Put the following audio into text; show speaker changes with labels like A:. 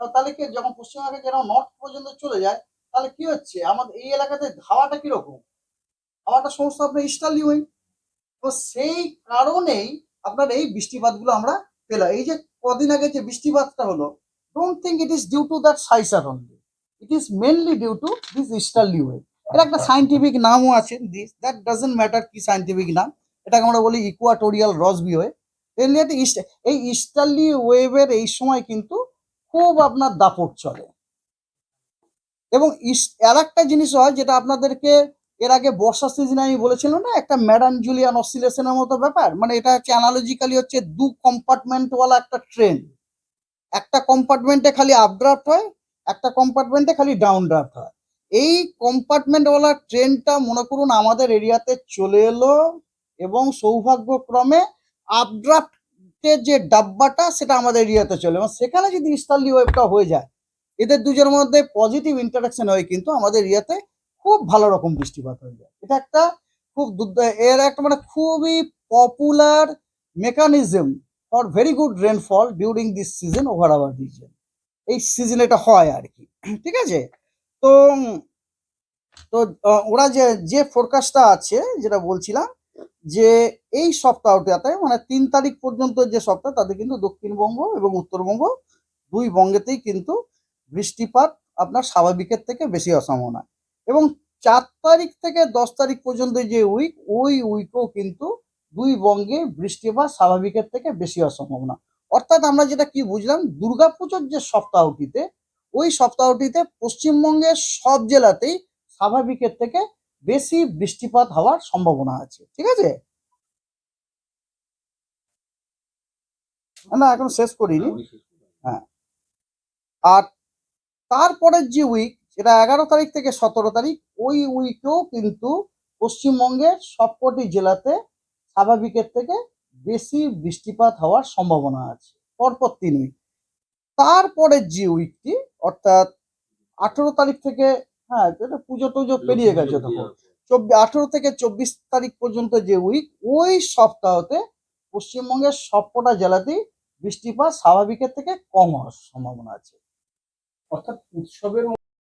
A: তাহলে কি যখন পশ্চিমবঙ্গে যেরকম নর্থ পর্যন্ত চলে যায়, তাহলে কি হচ্ছে? আমাদের এই এলাকাতে হাওয়াটা কীরকম? হাওয়াটা সমস্ত আপনার ইস্টার্লি উইন তো সেই কারণেই আপনার এই বৃষ্টিপাতগুলো আমরা পেলাম। এই যে কদিন আগে যে বৃষ্টিপাতটা হলো don't think it is due to that সাইসার only it is mainly due to this easterly wave এর একটা সাইন্টিফিক নামও আছে দিস দ্যাট ডাজেন্ট ম্যাটার কি সাইন্টিফিক নাম। এটাকে আমরা বলি ইকুয়াটোরিয়াল রসবি ওয়ে এই ইস্টার্লি ওয়েভের এই সময় কিন্তু খুব আপনার দাপট চলে। এবং আর একটা জিনিস হয় যেটা আপনাদেরকে এর আগে বর্ষা সিজনে আমি বলেছিলাম না, একটা ম্যাডান জুলিয়ান অসিলেশনের মতো ব্যাপার মানে এটা হচ্ছে অ্যানালজিক্যালি হচ্ছে দু কম্পার্টমেন্টওয়ালা একটা ট্রেন একটা কম্পার্টমেন্টে খালি আপড্রাফট হয়, একটা কম্পার্টমেন্টে খালি ডাউন ড্রাফট হয়। এই কম্পার্টমেন্টওয়ালা ট্রেনটা মনে করুন আমাদের এরিয়াতে চলে এলো এবং সৌভাগ্যক্রমে আপড্রাফটের যে ডাব্বাটা সেটা আমাদের এরিয়াতে চলে। এবং সেখানে যদি ইস্টার্লি ওয়েভটা হয়ে যায়, এদের দুজনের মধ্যে পজিটিভ ইন্টারাকশন হয় কিন্তু আমাদের এরিয়াতে খুব ভালো রকম বৃষ্টিপাত হয়ে যায়। এটা একটা খুব এর একটা মানে খুবই popular mechanism for very good rainfall during this season over our region এই সিজন এটা হয় আর কি। ঠিক আছে? তো তো ওরা যে যে ফোরকাস্টটা আছে, যেটা বলছিলাম যে এই সপ্তাহটাতে মানে তিন তারিখ পর্যন্ত যে সপ্তাহ, তাতে কিন্তু দক্ষিণবঙ্গ এবং উত্তরবঙ্গ দুই বঙ্গেতেই কিন্তু বৃষ্টিপাত আপনার স্বাভাবিকের থেকে বেশি অসম্ভাবনা। এবং চার তারিখ থেকে দশ তারিখ পর্যন্ত যে উইক ওই উইকও কিন্তু দুই বঙ্গে বৃষ্টিপাত স্বাভাবিকের থেকে বেশি অসম্ভাবনা। অর্থাৎ আমরা যেটা কি বুঝলাম, দুর্গাপুজোর যে সপ্তাহটিতে, ওই সপ্তাহটিতে পশ্চিমবঙ্গের সব জেলাতেই স্বাভাবিকের থেকে বেশি বৃষ্টিপাত হওয়ার সম্ভাবনা আছে, ঠিক আছে? না এখন শেষ করিনি। হ্যাঁ। আর তারপরের যে উইক যেটা এগারো তারিখ থেকে সতেরো তারিখ, ওই উইকেও কিন্তু পশ্চিমবঙ্গের সবকটি জেলাতে স্বাভাবিকের থেকে বেশি বৃষ্টিপাত হওয়ার সম্ভাবনা আছে, পরপর তিন উইক তারপরের যে উইকটি অর্থাৎ আঠেরো তারিখ থেকে হ্যাঁ এটা পুজো টুজো পেরিয়ে গেছে তখন। চব্বিশ আঠেরো থেকে চব্বিশ তারিখ পর্যন্ত যে উইক ওই সপ্তাহতে পশ্চিমবঙ্গের সবকটা জেলাতেই বৃষ্টিপাত স্বাভাবিকের থেকে কম হওয়ার সম্ভাবনা আছে।
B: অর্থাৎ উৎসবের